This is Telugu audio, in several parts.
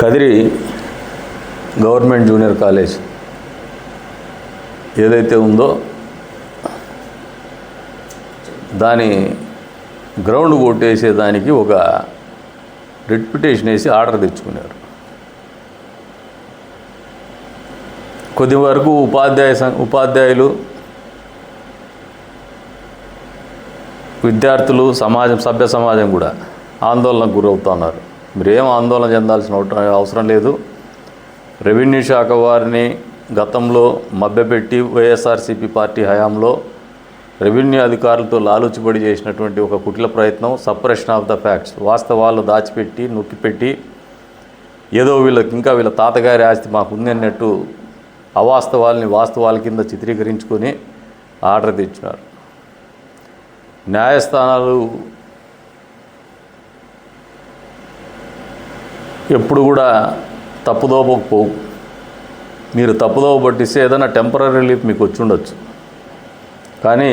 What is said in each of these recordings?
కదిరి గవర్నమెంట్ జూనియర్ కాలేజ్ ఏదైతే ఉందో దాని గ్రౌండ్ కొట్టేసేదానికి ఒక రిప్యుటేషన్ వేసి ఆర్డర్ తెచ్చుకున్నారు. కొద్ది వరకు ఉపాధ్యాయ సం- ఉపాధ్యాయులు విద్యార్థులు సమాజం సభ్య సమాజం కూడా ఆందోళనకు గురవుతున్నారు మీరేం ఆందోళన చెందాల్సిన అవసరం లేదు. రెవెన్యూ శాఖ వారిని గతంలో మభ్యపెట్టి వైఎస్ఆర్సీపీ పార్టీ హయాంలో రెవెన్యూ అధికారులతో లాలుచిబడి చేసినటువంటి ఒక కుటిల ప్రయత్నం సప్రెషన్ ఆఫ్ ద ఫ్యాక్ట్స్. వాస్తవాలు దాచిపెట్టి నొక్కిపెట్టి ఏదో వీళ్ళకి ఇంకా వీళ్ళ తాతగారి ఆస్తి మాకు ఉందన్నట్టు అవాస్తవాల్ని వాస్తవాల కింద చిత్రీకరించుకొని ఆర్డర్ తెచ్చినారు. న్యాయస్థానాలు ఎప్పుడు కూడా తప్పుదోవ పోవు మీరు తప్పుదోవ పట్టిస్తే ఏదైనా టెంపరీ రిలీఫ్ మీకు వచ్చి ఉండొచ్చు. కానీ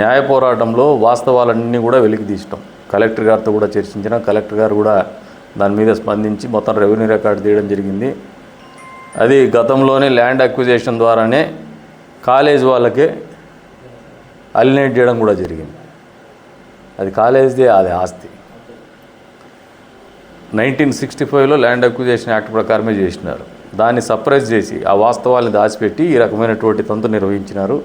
న్యాయ పోరాటంలో వాస్తవాలన్నీ కూడా వెలికి తీసినాం కలెక్టర్ గారితో కూడా చర్చించిన కలెక్టర్ గారు కూడా దాని మీద స్పందించి మొత్తం రెవెన్యూ రికార్డు తీయడం జరిగింది. అది గతంలోనే ల్యాండ్ అక్విజేషన్ ద్వారానే కాలేజ్ వాళ్ళకే అలినేట్ చేయడం కూడా జరిగింది. అది కాలేజ్దే అది ఆస్తి. నైన్టీన్ సిక్స్టీ ఫైవ్లో ల్యాండ్ అక్విజేషన్ యాక్ట్ ప్రకారమే చేసినారు. దాన్ని సప్రెస్ చేసి ఆ వాస్తవాల్ని దాచిపెట్టి ఈ రకమైనటువంటి తంతు నిర్వహించినారు.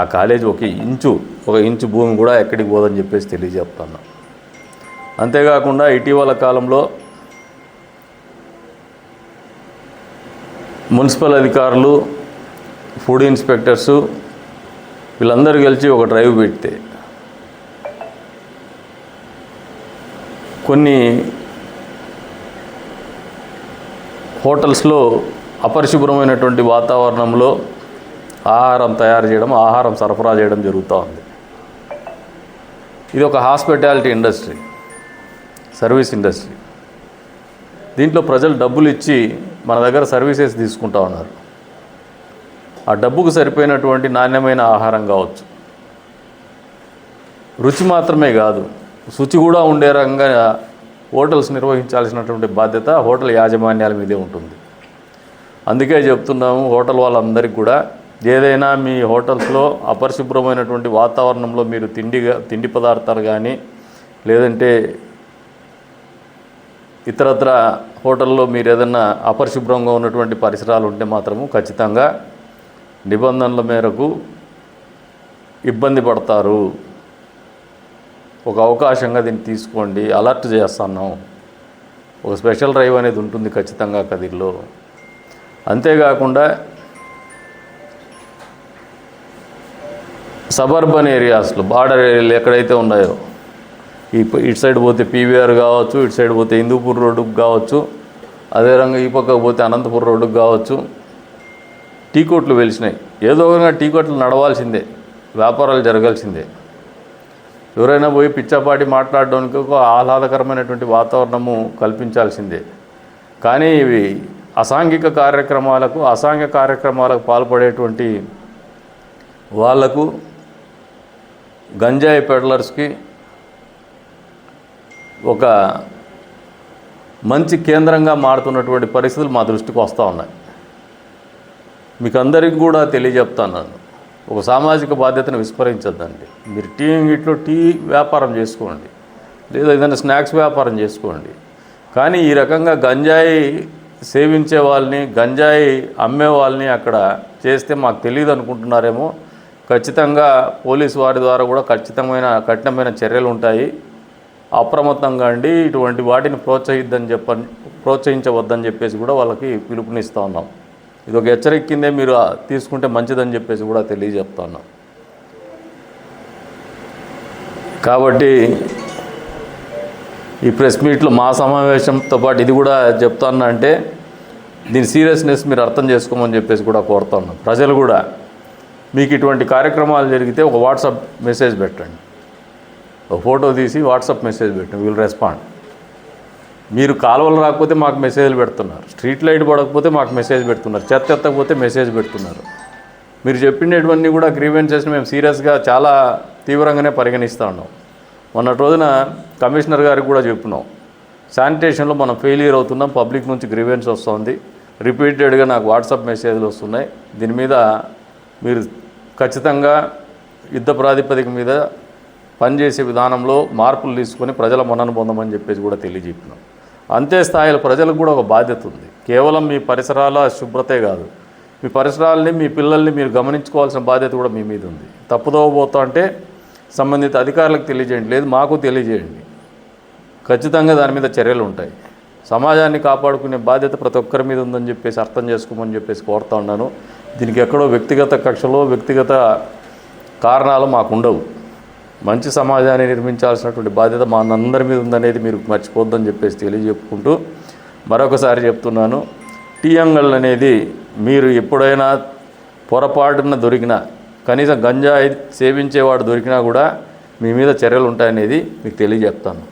ఆ కాలేజ్ ఒక ఇంచు ఒక ఇంచు భూమి కూడా ఎక్కడికి పోదని చెప్పేసి తెలియజెప్తున్నా అంతేకాకుండా ఇటీవల కాలంలో మున్సిపల్ అధికారులు ఫుడ్ ఇన్స్పెక్టర్సు వీళ్ళందరూ కలిసి ఒక డ్రైవ్ పెడితే కొన్ని హోటల్స్లో అపరిశుభ్రమైనటువంటి వాతావరణంలో ఆహారం తయారు చేయడం ఆహారం సరఫరా చేయడం జరుగుతూ ఉంది. ఇది ఒక హాస్పిటాలిటీ ఇండస్ట్రీ సర్వీస్ ఇండస్ట్రీ. దీంట్లో ప్రజలు డబ్బులు ఇచ్చి మన దగ్గర సర్వీసెస్ తీసుకుంటా ఉన్నారు. ఆ డబ్బుకు సరిపోయినటువంటి నాణ్యమైన ఆహారం కావచ్చు. రుచి మాత్రమే కాదు శుచి కూడా ఉండే రకంగా హోటల్స్ నిర్వహించాల్సినటువంటి బాధ్యత హోటల్ యాజమాన్యాల మీదే ఉంటుంది. అందుకే చెప్తున్నాము హోటల్ వాళ్ళందరికీ కూడా ఏదైనా మీ హోటల్స్లో అపరిశుభ్రమైనటువంటి వాతావరణంలో మీరు తిండిగా తిండి పదార్థాలు కానీ లేదంటే ఇతరత్ర హోటల్లో మీరు ఏదైనా అపరిశుభ్రంగా ఉన్నటువంటి పరిసరాలు ఉంటే మాత్రము ఖచ్చితంగా నిబంధనల మేరకు ఇబ్బంది పడతారు. ఒక అవకాశంగా దీన్ని తీసుకోండి అలర్ట్ చేస్తున్నాం ఒక స్పెషల్ డ్రైవ్ అనేది ఉంటుంది ఖచ్చితంగా కదిర్లో. అంతేకాకుండా సబర్బన్ ఏరియాస్లో బార్డర్ ఏరియాలు ఎక్కడైతే ఉన్నాయో ఈ ఇటు సైడ్ పోతే పీవీఆర్ కావచ్చు ఇటు సైడ్ పోతే హిందూపూర్ రోడ్డుకు కావచ్చు అదే ఈ పక్కకు పోతే అనంతపురం రోడ్డుకు కావచ్చు టీ కోట్లు వెలిసినాయి. ఏదో ఒక టీ కోట్లు నడవాల్సిందే వ్యాపారాలు జరగాల్సిందే. ఎవరైనా పోయి పిచ్చాపాటి మాట్లాడడానికి ఒక ఆహ్లాదకరమైనటువంటి వాతావరణము కల్పించాల్సిందే. కానీ ఇవి అసాంఘిక కార్యక్రమాలకు అసాంఘిక కార్యక్రమాలకు పాల్పడేటువంటి వాళ్ళకు గంజాయి పెడలర్స్కి ఒక మంచి కేంద్రంగా మారుతున్నటువంటి పరిస్థితులు మా దృష్టికి వస్తూ ఉన్నాయి. మీకు అందరికీ కూడా తెలియజెప్తాను ఒక సామాజిక బాధ్యతను విస్మరించొద్దండి. మీరు టీ ఇంగిట్లో టీ వ్యాపారం చేసుకోండి. లేదా ఏదైనా స్నాక్స్ వ్యాపారం చేసుకోండి. కానీ ఈ రకంగా గంజాయి సేవించే వాళ్ళని గంజాయి అమ్మే వాళ్ళని అక్కడ చేస్తే మాకు తెలియదు అనుకుంటున్నారేమో. ఖచ్చితంగా పోలీసు వారి ద్వారా కూడా ఖచ్చితమైన కఠినమైన చర్యలు ఉంటాయి. అప్రమత్తంగా అండి ఇటువంటి వాటిని ప్రోత్సహిద్దని చెప్ప ప్రోత్సహించవద్దని చెప్పేసి కూడా వాళ్ళకి పిలుపునిస్తూ ఉన్నాం. ఇది ఒక హెచ్చరిక కిందే మీరు తీసుకుంటే మంచిదని చెప్పేసి కూడా తెలియజెప్తాను. కాబట్టి ఈ ప్రెస్ మీట్లో మా సమావేశంతో పాటు ఇది కూడా చెప్తాను అంటే దీని సీరియస్నెస్ మీరు అర్థం చేసుకోమని చెప్పేసి కూడా కోరుతాను. ప్రజలు కూడా మీకు ఇటువంటి కార్యక్రమాలు జరిగితే ఒక వాట్సాప్ మెసేజ్ పెట్టండి. ఒక ఫోటో తీసి వాట్సాప్ మెసేజ్ పెట్టండి. విల్ రెస్పాండ్ మీరు కాలువలు రాకపోతే మాకు మెసేజ్లు పెడుతున్నారు. స్ట్రీట్ లైట్ పడకపోతే మాకు మెసేజ్ పెడుతున్నారు. చెత్త ఎత్తకపోతే మెసేజ్ పెడుతున్నారు. మీరు చెప్పినటువంటి కూడా గ్రీవెన్సెస్ని మేము సీరియస్గా చాలా తీవ్రంగానే పరిగణిస్తూ ఉన్నాం. మొన్నటి రోజున కమిషనర్ గారికి కూడా చెప్పినాం. శానిటేషన్లో మనం ఫెయిలియర్ అవుతున్నాం. పబ్లిక్ నుంచి గ్రీవెన్స్ వస్తుంది. రిపీటెడ్గా నాకు వాట్సాప్ మెసేజ్లు వస్తున్నాయి. దీని మీద మీరు ఖచ్చితంగా యుద్ధ ప్రాతిపదిక మీద పనిచేసే విధానంలో మార్పులు తీసుకొని ప్రజల మనను పొందమని చెప్పేసి కూడా తెలియజెప్పినాం. అంతే స్థాయిలో ప్రజలకు కూడా ఒక బాధ్యత ఉంది. కేవలం మీ పరిసరాల శుభ్రతే కాదు. మీ పరిసరాలని మీ పిల్లల్ని మీరు గమనించుకోవాల్సిన బాధ్యత కూడా మీ మీద ఉంది. తప్పుదోవబోతా అంటే సంబంధిత అధికారులకు తెలియజేయండి. లేదు మాకు తెలియజేయండి. ఖచ్చితంగా దాని మీద చర్యలు ఉంటాయి. సమాజాన్ని కాపాడుకునే బాధ్యత ప్రతి ఒక్కరి మీద ఉందని చెప్పేసి అర్థం చేసుకోమని చెప్పేసి కోరుతా ఉన్నాను. దీనికి ఎక్కడో వ్యక్తిగత కక్షలో వ్యక్తిగత కారణాలు మాకు ఉండవు. మంచి సమాజాన్ని నిర్మించాల్సినటువంటి బాధ్యత మా అందరి మీద ఉందనేది మీరు మర్చిపోద్దని చెప్పేసి తెలియజెప్పుకుంటూ మరొకసారి చెప్తున్నాను. టీఎంఎల్ అనేది మీరు ఎప్పుడైనా పొరపాటున దొరికినా కనీసం గంజాయి సేవించేవాడు దొరికినా కూడా మీ మీద చర్యలు ఉంటాయనేది మీకు తెలియజెప్తాను.